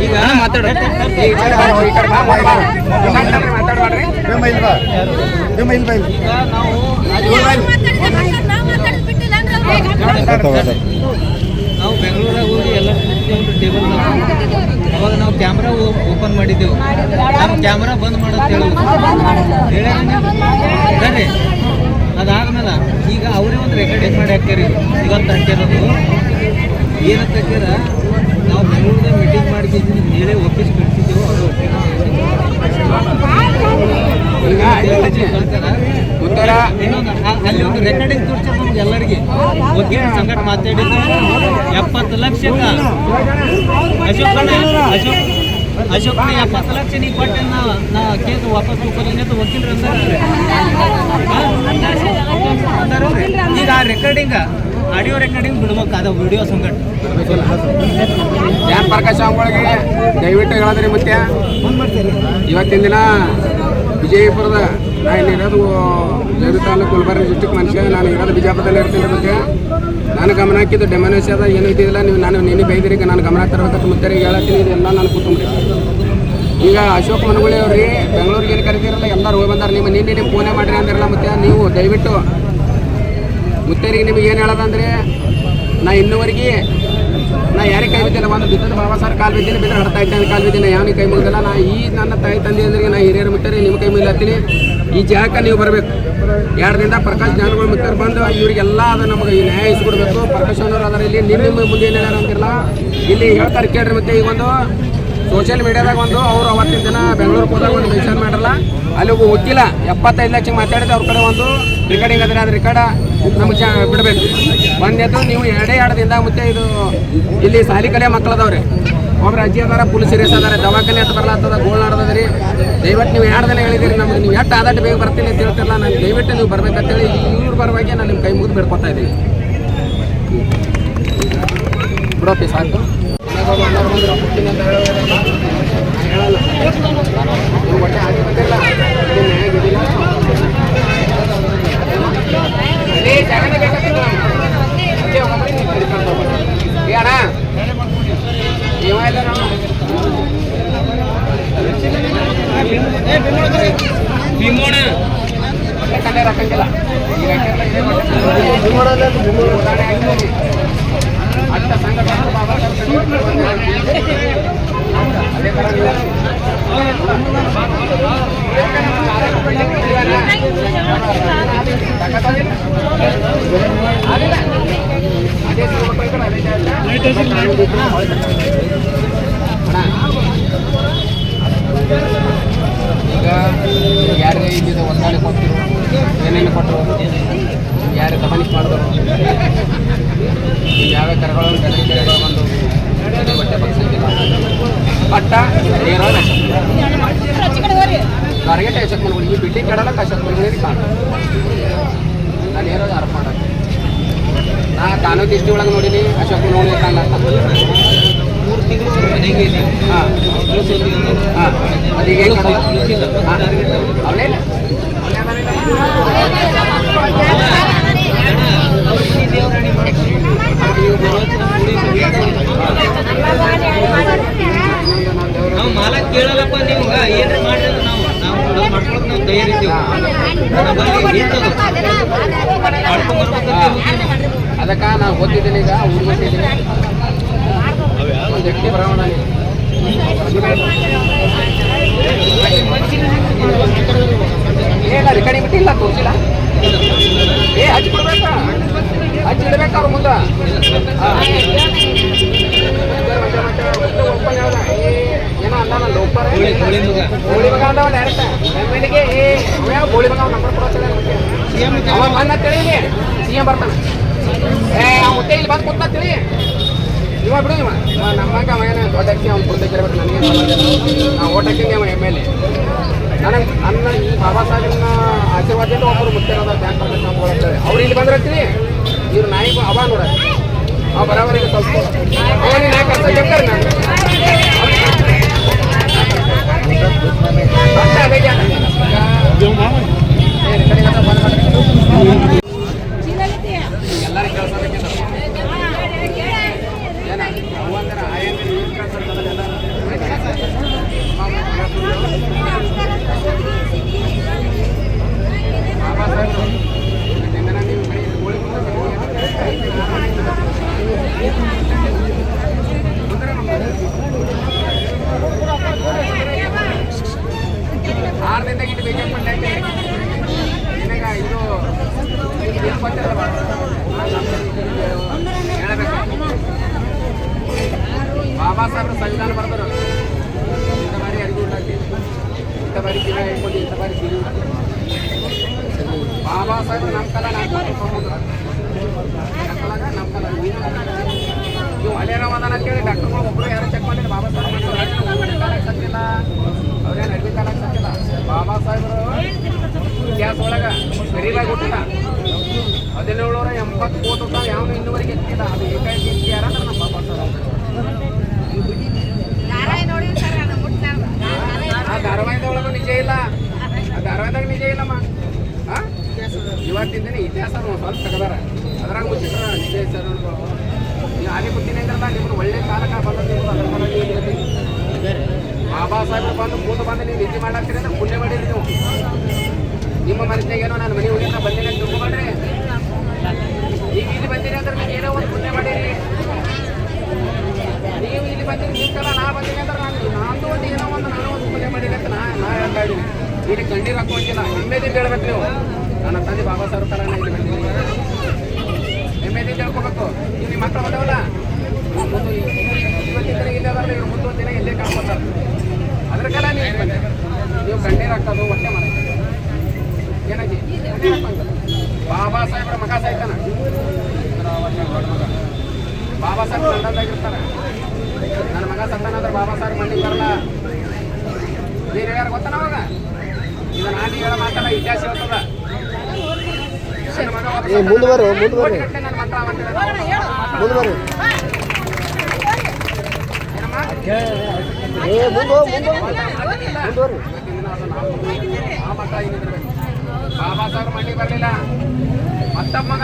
ಈಗ ಮಾತಾಡ ನಾವು ಬೆಂಗಳೂರಾಗ ಹೋಗಿ ಎಲ್ಲ ಟೇಬಲ್ ಅವಾಗ ನಾವು ಕ್ಯಾಮ್ರಾ ಓಪನ್ ಮಾಡಿದ್ದೆವು. ನಮ್ಮ ಕ್ಯಾಮ್ರಾ ಬಂದ್ ಮಾಡೋದು ಹೇಳಿ ಅದಾದ್ಮೇಲೆ ಅವರೇ ಒಂದು ರೆಕಾರ್ಡಿಂಗ್ ಮಾಡಿ ಹಾಕ್ಯಾರಿ ಇವತ್ತು ಹಾಕ್ಯಾರದು. ಏನಂತ ಹಾಕ್ಯಾರ ನಾವು ಬೆಂಗಳೂರಿನ ಮೀಟಿಂಗ್ ಮಾಡ್ತಿದ್ದೀವಿ ನೀವೇ ಆಫೀಸ್ ಕಟ್ತಿದ್ದೆವು ಅವರು ಉತ್ತರ. ಅಲ್ಲಿ ಒಂದು ರೆಕಾರ್ಡಿಂಗ್ ತೋರಿಸ್ತಾರೆ ನಮ್ಗೆ ಎಲ್ಲರಿಗೆ. ವಕೀಲ ಸಂಕಟ ಮಾತಾಡಿದ್ದು ಎಪ್ಪತ್ತು ಲಕ್ಷ ಅಶೋಕ್ ಅಶೋಕ್. ಅಶೋಕ್ ಎಪ್ಪತ್ತು ಲಕ್ಷ ನೀ ಕೊಟ್ಟೆ ನಾ ಕೇಸ್ ವಾಪಸ್ ತಗೋದಂಗೆ ಅಂತ ವಕೀಲರು ಅಂತಾರೆ ಈಗ ಆ ರೆಕಾರ್ಡಿಂಗ ಆಡಿಯೋ ರೆಕಾರ್ಡಿಂಗ್ ಬಿಡ್ಬೇಕು ಅದ ವಿಡಿಯೋ ಸಂಗಟ ಯಾರು ಪ್ರಕಾಶ್ ಅವಳಿಗೆ ದಯವಿಟ್ಟು ಹೇಳಿದ್ರಿ ಮತ್ತೆ. ಇವತ್ತಿನ ದಿನ ವಿಜಯಪುರದ ನಾ ಇಲ್ಲಿ ಇರೋದು ಜೈರು ತಾಲೂಕು ಗುಲ್ಬರ್ಗ ಡಿಸ್ಟಿಕ್ ಮನುಷ್ಯ. ನಾನು ಇರೋದು ಬಿಜಾಪುರದಲ್ಲಿ ಇರ್ತೀನಿ ಬಗ್ಗೆ ನಾನು ಗಮನ ಹಾಕಿದ್ದು ಡೆಮನೇಷಿಯಾದ ಏನು ಇದ್ದಿಲ್ಲ ನೀವು ನಾನು ನಿನ್ನೆ ಬೈದಿರಿ ನಾನು ಗಮನ ತರಬೇಕಂತ ಮುತ್ತರಿಗೆ ಹೇಳತ್ತೀನಿ. ಇದೆಲ್ಲ ನಾನು ಕೂತ್ಕೊಂಡ್ರಿ ಈಗ ಅಶೋಕ್ ಮನಗುಳಿ ಅವ್ರಿ, ಬೆಂಗಳೂರಿಗೆ ಏನು ಕರಿತೀರಲ್ಲ, ಎಲ್ಲರೂ ಹೋಗಿ ಬಂದಾರ. ನಿಮ್ಮ ನಿನ್ನೆ ನಿಮ್ಮ ಫೋನೇ ಮಾಡಿರಿ ಅಂದಿರಲ್ಲ ಮತ್ತೆ ನೀವು ದಯವಿಟ್ಟು ಮುತ್ತೇರಿಗೆ ನಿಮಗೆ ಏನು ಹೇಳೋದಂದ್ರೆ ನಾ ಇನ್ನುವರೆಗೆ, ನಾ ಯಾರಿಗೆ ಕೈ ಬಿದ್ದಿಲ್ಲ. ಒಂದು ಬಿದ್ದ ಬಾಬಾ ಸರ್ ಕಾಲು ಬಿದ್ದೀನಿ ಬಿದ್ದರೆ ಹಡ್ತಾ ಇದ್ದೇನೆ ಕಾಲು ಬಿದ್ದೀನಿ ಯಾವನಿಗೆ ಕೈ ಮುಗಿದಿಲ್ಲ. ನಾ ಈ ನನ್ನ ತಾಯಿ ತಂದೆ ಅಂದ್ರೆ ನಾ ಹಿರಿಯರು ಮುಟ್ಟರಿ ನಿಮ್ಮ ಕೈ ಮುಗಿಲತ್ತೀನಿ. ಈ ಜಾಗಕ್ಕೆ ನೀವು ಬರಬೇಕು. ಎರಡು ದಿನದ ಪ್ರಕಾಶ್ ಜ್ಞಾನಗಳು ಮುತ್ತರು ಬಂದು ಇವರಿಗೆಲ್ಲ ಅದು ನಮಗೆ ನ್ಯಾಯ ಇಸ್ಕೊಡ್ಬೇಕು. ಪ್ರಕಾಶ್ ಅನ್ನೋರು ಅದರ ಇಲ್ಲಿ. ನಿಮ್ಮ ನಿಮ್ಮ ಮುಂದೆ ಏನು ಹೇಳ್ಯಾರ ಅಂತಿರಲ್ಲ? ಇಲ್ಲಿ ಹೇಳ್ತಾರೆ ಕೇಳ್ರಿ ಮತ್ತೆ ಈಗ ಒಂದು ಸೋಷಿಯಲ್ ಮೀಡಿಯಾದಾಗ ಒಂದು ಅವರು ಅವತ್ತಿನ ದಿನ ಬೆಂಗಳೂರಿಗೆ ಹೋದಾಗ ಒಂದು ಮೆನ್ಷನ್ ಮಾಡಲ್ಲ ಅಲ್ಲಿ ಒಬ್ಬ ಎಪ್ಪತ್ತೈದು ಲಕ್ಷ ಮಾತಾಡಿದ ಅವ್ರ ಕಡೆ ಒಂದು ರೆಕಾರ್ಡಿಂಗ್ ಆದರೆ ಅದು ರೆಕಾರ್ಡ ನಮಗೆ ಬಿಡಬೇಕು. ಒಂದೇದು ನೀವು ಎರಡೇ ಎರಡು ದಿನದಾಗ ಮತ್ತೆ ಇದು ಇಲ್ಲಿ ಸಾಲಿ ಕಲೆ ಮಕ್ಕಳದವ್ರಿ ಒಬ್ರು ಅಜ್ಜಿ ಅದಾರ ಫುಲ್ ಸೀರಿಯಸ್ ಅದಾರ, ದವಾಖಾನೆ ಅಂತ ಬರ್ಲಾತ್ತದ ಗೋಳ್ ರೀ. ದಯವಿಟ್ಟು ನೀವು ಎರಡು ದಿನ ಹೇಳಿದಿರಿ ನಮ್ಗೆ ನೀವು ಎಷ್ಟು ಆದಷ್ಟು ಬೇಗ ಬರ್ತೀನಿ ಅಂತ ಹೇಳ್ತಿರಲ್ಲ, ನಾನು ದಯವಿಟ್ಟು ನೀವು ಬರ್ಬೇಕಂತೇಳಿ ಇವ್ರ ಬರುವಾಗೆ ನಾನು ನಿಮ್ಮ ಕೈ ಮುಗಿದು ಬಿಡ್ಕೊತಾ ಇದ್ದೀನಿ. ಬಿಡೋಪಿ ಸಾಕು. ಹೇಳಲ್ಲ ಹೊಟ್ಟೆ ಹಾಕಿ ಬಂದಿರಲ್ಲ ಇದು ನ್ಯಾಯ ಗೆದ್ದಿಲ್ಲ. ಅದೇ ಜಾಗನೇ ಬೇಕಾಗ್ತದೆ ನಮ್ಗೆ. ಅದೇ ಒಬ್ಬೊಬ್ರಿಗೆ ನೀವು ಕರ್ಕೊಂಡು ಹೋಗ್ಬೇಕು. ಏ ಅಣ್ಣ ಇವ ಇಲ್ಲ ನಾವು ಹೊಟ್ಟೆ ಕಂಡೆ ಹಾಕಂಗಿಲ್ಲ ಈಗ ಹಾಕಿರಲ್ಲ ಇದೇ ಹೊಟ್ಟೆ. ಉದಾಹರಣೆ ಹಾಕ್ತೀನಿ. ಅಟ್ಟ ಸಂಘ ಬಾಬಾ ಅದೇ ಥರ ನೀವು ಈಗ ಯಾರಿಗೆ ಇದ್ದಿದ್ದು ಹೊಂದಾಳಿ ಕೊಟ್ಟರು ಏನೇನು ಕೊಟ್ಟರು ಯಾರು ದಮನಿಸ್ ಮಾಡಿದ್ರು ಯಾವ ಕರೆಗಳು ಬೆಳಗ್ಗೆ ಕೆರೆಗಳು ಬಂದು ಬಟ್ಟೆ ಬಗ್ಸಂಗಿಲ್ಲ ಪಟ್ಟ ನೇರ ಟಾರ್ಗೆಟ್ ಅಶೋಕ್ ಮನಗುಳಿ ಈ ಬಿಲ್ಡಿಂಗ್ ಕೆಡಲ್ಲ ಕಷ್ಟ ಮನಗುಳಿ ಕಾಣ ನಾನು ಏನೋ ಅರ್ಥ ಮಾಡೋದು. ನಾ ಕಾನೂನು ದಿಷ್ಟಿ ಒಳಗೆ ನೋಡೀನಿ ಅಶೋಕ್ ನೋಡಿ ಕಾಣಲ್ಲ ಮೂರು ತಿಂಗಳು ಮನೆಗೆ ಹಾಂ. ಹಾಂ. ಅದೀಗ ಏನು ಅವನೇ ನಾವು ಮಾಲ ಕೇಳಲ್ಲಪ್ಪ ನೀವು ಏನ್ರ ಮಾಡಿದ್ರೆ ನಾವು ನಾವು ನಾವು ಮಾಡ್ಕೊಳಕ್ ನಾವು ತಯಾರಿದ್ದೀವಿ ನಮ್ಮಲ್ಲಿ ಇರ್ತದೆ ಮಾಡ್ಕೊಂಡ್ ಬರ್ಬೇಕಂತ ಹೋಗ್ತೀವಿ ನಾವು. ಅದಕ್ಕೆ ನಾನು ಓದಿದ್ದೀನಿ ಈಗ ಊರಿಗೆ ಹೊಂಟಿದ್ದೀನಿ ಒಂದು ವ್ಯಕ್ತಿ ಬರೋಣ ಏನ ರೆಕಾರ್ಡಿಂಗ್ ಬಿಟ್ಟಿಲ್ಲ ತೋರಿಸಿಲ್ಲ. ಏ ಹಚ್ಚಿ ಕೊಡ್ಬೇಕಾ? ಹಚ್ಚಿ ಇಡ್ಬೇಕು ಅವ್ರ ಮುಂದೆ? ಏನೋ ಒಪ್ಪರ ಕೋಳಿ ಕೋಳಿ ಮಗ. ಗೋಳಿ ಮಗ ಅಂದವ ಡೈರೆಕ್ಟ್ ಏ ಅವ್ಯಾವ ಗೋಳಿ ಮಗ ನಂಬರ್ ಕೊಡೋದಿಲ್ಲ ಅವ ಕೇಳಿ ತಿಳಿಲಿ ಸಿ ಎಂ ಬರ್ತಾನೆ. ಮುತ್ತೆ ಇಲ್ಲಿ ಬಂದು ಕೂತ ತಿಳಿ ಇವ ಬಿಡು ಇವ. ಅವ ಏನೋ ದೊಡ್ಡ ಅಕ್ಕಿ ಅವ್ನು ಕೊಡ್ತಾ ಇರ್ಬೇಕು ನನಗೆ ನಾವು ಓಟ್ ಹಾಕಿದ್ದೆ ಅವ ಎಂ ಎಲ್ ಎ ನನಗೆ ನನ್ನ ಈ ಬಾಬಾ ಸಾಹೇಬನ ಆಶೀರ್ವಾದದಿಂದ ಒಬ್ಬರು ಮುತ್ತಿರೋದ ಬ್ಯಾಂಕ್ ಅಂತೇಳಿ ಅವ್ರು ಇಲ್ಲಿ ಬಂದ್ರೆ ತಿಳಿ ಇವ್ರು ನಾಯಿ ಅವ ನೋಡ. ಅವ ಬರೋವರಿಗೆ ಸ್ವಲ್ಪ. ಅವನಿಗೆ ನಾಲ್ಕು ವರ್ಷ ಗೆಲ್ತಾರೆ ನಾನು ಅದೇ ಅಂತ ಬಂದ್ ಮಾಡ್ರಿ. ಬಾಬಾ ಸಾಹೇಬ್ರ ಸಂವಿಧಾನ ಬರೆದರು ಇಂಥ ಬಾರಿ ಅರಿವು ಉಂಟಾಗಿ ಇಂಥ ಬಾರಿ ದಿನ ಹೇಳ್ಕೊಂಡು ಇಂಥ ಬಾರಿ ದಿನ ಬಾಬಾ ಸಾಹೇಬ್ರು ನಮ್ಮ ನಮ್ಮ ಕಲಾಗ ಅಂತ ನೀವು ಅಂತೇಳಿ ಡಾಕ್ಟರ್ಗಳು ಒಬ್ಬರು ಯಾರು ಚೆಕ್ ಮಾಡಿಲ್ಲ ಬಾಬಾ ಸಾಹೇಬ್ ಸತ್ತಿಲ್ಲ ಅವ್ರೇನು ಅಡ್ಮಿಟ್ ಆಗಕ್ಕೆ ಸತ್ತಿಲ್ಲ ಬಾಬಾ ಸಾಹೇಬರು ಗ್ಯಾಸ್ ಒಳಗೆ ಗರೀಬಾಗಿ ಹುಟ್ಟಿಲ್ಲ ಹದಿನೇಳುನೂರ ಎಂಬತ್ತು ಕೋಟಿ ರೂಪಾಯಿ ಯಾವನು ಇನ್ನುವರೆಗೆ ಎತ್ತಿಲ್ಲ. ಅದು ಏಕಾಏಕಿ ಎತ್ತಿಯಾರ ಅಂದ್ರೆ ನಮ್ಮ ಬಾಬಾ ಸಾಹೇಬ್ ಆ ಧಾರಾವಾಹಿದ ಒಳಗೂ ನಿಜ ಇಲ್ಲ. ಆ ಧಾರಾವಾಹಿದಾಗ ನಿಜ ಇಲ್ಲಮ್ಮ? ಇವತ್ತಿನ ದಿನ ಇತಿಹಾಸ ನಾವು ಸ್ವಲ್ಪ ತಗದಾರ. ಅದ್ರಾಗ ನಿಜ ಸರ್ ನೀವು ಆಗಿ ಗೊತ್ತಿನ ನಿಮ್ಗೆ ಒಳ್ಳೆ ಕಾಲಕ ಬಂದ ನೀವು ಅದ್ರ ಸಲುವಾಗಿ ನೀವು ಹೇಳ್ತೀವಿ. ಬಾಬಾ ಸಾಹೇಬ್ರು ಬಂದು ಕೂತು ಬಂದು ನೀವು ನಿಧಿ ಮಾಡಾಕ್ತೀರಿ ಅಂದ್ರೆ ಪುಣ್ಯ ಮಾಡಿರಿ ನೀವು. ನಿಮ್ಮ ಮನಸ್ಸಿನಾಗ ಏನೋ ನಾನು ಮನೆ ಹೋಗಿ ಬಂದಿನಿ ಅಂತ ತಿಳ್ಕೊಬೇಡ್ರಿ ಈಗ ಇಲ್ಲಿ ಬಂದಿರಿ ಅಂದ್ರೆ ನೀವು ಏನೋ ಒಂದು ಪುಣ್ಯ ಮಾಡಿರಿ. ನೀವು ಇಲ್ಲಿ ಬಂದಿರಿ ನಿಮ್ಮ ಕಲ ನಾ ಬಂದಿನಿ ಅಂದ್ರೆ ನಾನು ನಾನು ಒಂದು ಏನೋ ಒಂದು ನಾನು ಒಂದು ಪುಣ್ಯ ಮಾಡಿರಿ ಅಂತ ನಾ ನಾ ಹೇಳ್ತಾ ಇದ್ದೀನಿ. ಇಲ್ಲಿ ಕಣ್ಣೀರು ಹಾಕೋಂಗಿಲ್ಲ ಹೆಮ್ಮೆದಿಂದ ಹೇಳ್ಬೇಕು ನೀವು. ತಂದೆ ಬಾಬಾ ಸಾಹೇಬ್ ಕಲ ನಾ ಇಲ್ಲಿ ಬಂದಿದ್ದೀನಿ ಹೆಮ್ಮೆದಿಂದ ತಿಳ್ಕೊಬೇಕು. ನಿಮ್ಮ ಮಕ್ಕಳು ಬಂದವಲ್ಲ? ಮುಂದೆ ಇವತ್ತಿನ ದಿನ ಇಲ್ಲೇ ಅದಾರಲ್ಲ ಇವ್ರು ಮುಂದೆ ದಿನ ಇಲ್ಲೇ ಕಾಣ್ಕೊತಾರೆ. ಅದ್ರ ಕಾಲ ನೀವು ನೀವು ಕಣ್ಣೀರು ಹಾಕೋದು, ಹೊಟ್ಟೆ ಮಾಡಿ ಏನಾಗಿ? ಬಾಬಾ ಸಾಹೇಬ್ರ ಮಗ ಸಾಯ್ತಾನ? ಬಾಬಾ ಸಾಹೇಬ್ ಲಂಡನ್ದಾಗಿರ್ತಾರೆ ನನ್ನ ಮಗ ಸತ್ತಾನಂದ್ರೆ ಬಾಬಾ ಸಾಹೇಬ್ ಮಣ್ಣಿಗೆ ಬರಲ್ಲ. ನೀನು ಹೇಳ್ಯಾರ ಗೊತ್ತಾನ ಅವಾಗ? ಇದು ನಾನು ಹೇಳೋ ಮಾತಲ್ಲ ಇತಿಹಾಸ ಹೇಳ್ತದ. ಏ, ಮುಂದ್ ಬರ್ರಿ, ಮುಂದ್ ಏ. ಬಾಬಾ ಬರಲಿಲ್ಲ. ಮತ್ತೊಬ್ಬ ಮಗ